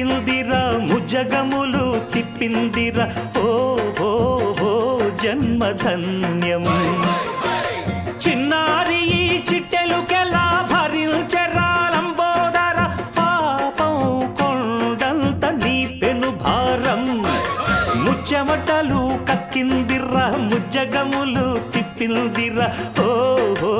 కక్కిందిరా ముజగములు తిప్పిందిరా. ఓ ఓ ఓ జన్మధన్యం. చిన్నారి ఈ చిట్టెలుకెలా భరించెరా లంబోదర? పాపం కొండంత నీ పెను భారం. ముచ్చమటలు కక్కిందిర్రా ముజ్జగములు తిప్పిందిర్రా. ఓ ఓ